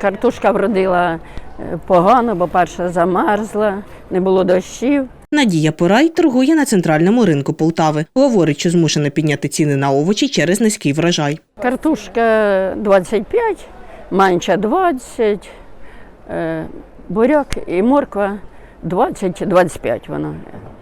Картошка вродила е, погано, бо перша замерзла, не було дощів. Надія Порай торгує на центральному ринку Полтави. Говорить, що змушена підняти ціни на овочі через низький врожай. Картошка 25, менша 20, е, буряк і морква 20-25 вона.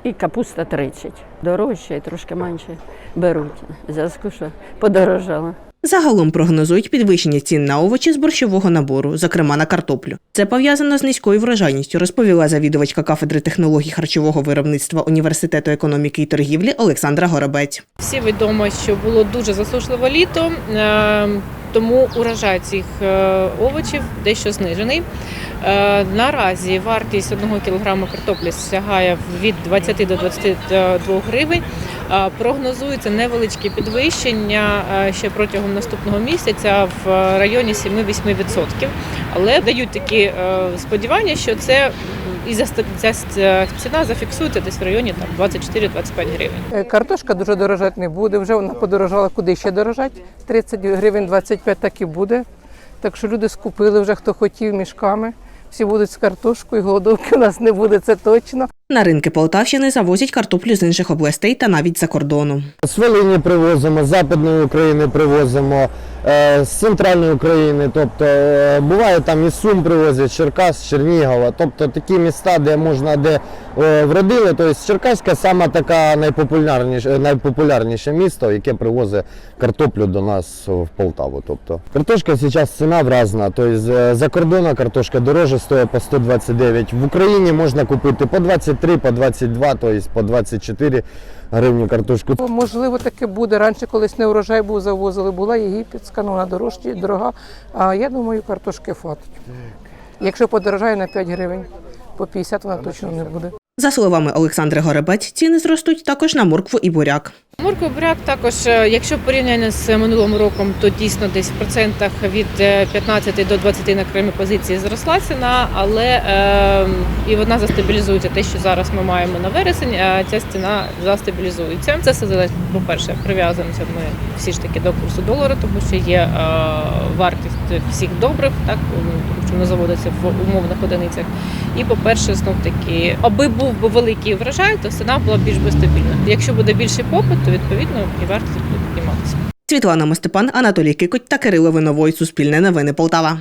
І капуста 30. Дорожче і трошки менше беруть. В зв'язку, що подорожала. Загалом прогнозують підвищення цін на овочі з борщового набору, зокрема на картоплю. Це пов'язано з низькою врожайністю, розповіла завідувачка кафедри технологій харчового виробництва університету економіки і торгівлі Олександра Горобець. Всі відомо, що було дуже засушливе літо, е, тому урожай цих е, овочів дещо знижений. Е, Наразі вартість 1 кг картоплі сягає від 20 до 22 гривень. Е, Прогнозується невеличке підвищення е, ще протягом наступного місяця в районі 7-8%. Але дають такі е, сподівання, що це і за ця ціна зафіксується десь в районі там 24-25 гривень. Е, Картошка дуже дорожати не буде, вже вона подорожала куди ще дорожать. 30 гривень 25 так і буде. Так що люди скупили вже хто хотів мішками. Всі будуть з картошкою, голодовки у нас не буде, це точно. На ринки Полтавщини завозять картоплю з інших областей та навіть за кордону. З Волині привозимо, з Западної України привозимо, е, з центральної України. Тобто е, буває там і Сум привозять, Черкас, Чернігова. Тобто такі міста, де можна, де вродили. Тобто Черкаська саме така найпопулярніше, найпопулярніше місто, яке привозить картоплю до нас в Полтаву. Тобто картошка зараз ціна вразна. Тобто е, за кордоном картошка дороже стоїть по 129. В Україні можна купити по 23, по 22, тобто по 24 гривні картошку. Можливо, таке буде. Раніше колись не урожай був, завозили, була єгипетська, ну вона дорожча, дорога. А я думаю, картошки хватить. Якщо подорожає на 5 гривень, по 50 вона точно не буде. За словами Олександри Горобець, ціни зростуть також на моркву і буряк. Морква буряк також, е, якщо порівняно з минулим роком, то дійсно десь в процентах від е, 15 до 20 на окремі позиції зросла ціна, але е, і вона застабілізується. Те, що зараз ми маємо на вересень, е, ця ціна застабілізується. Це все залежить, по-перше, прив'язуємося ми всі ж таки до курсу долара, тому що є е, вартість всіх добрив, так тому що воно заводиться в умовних одиницях. І по-перше, знов таки, аби був великий врожай, то ціна була більш би стабільна. Якщо буде більший попит, то відповідно і вартість буде підніматися. Світлана Мостепан, Анатолій Кикоть та Кирило Виновой. Суспільне новини Полтава.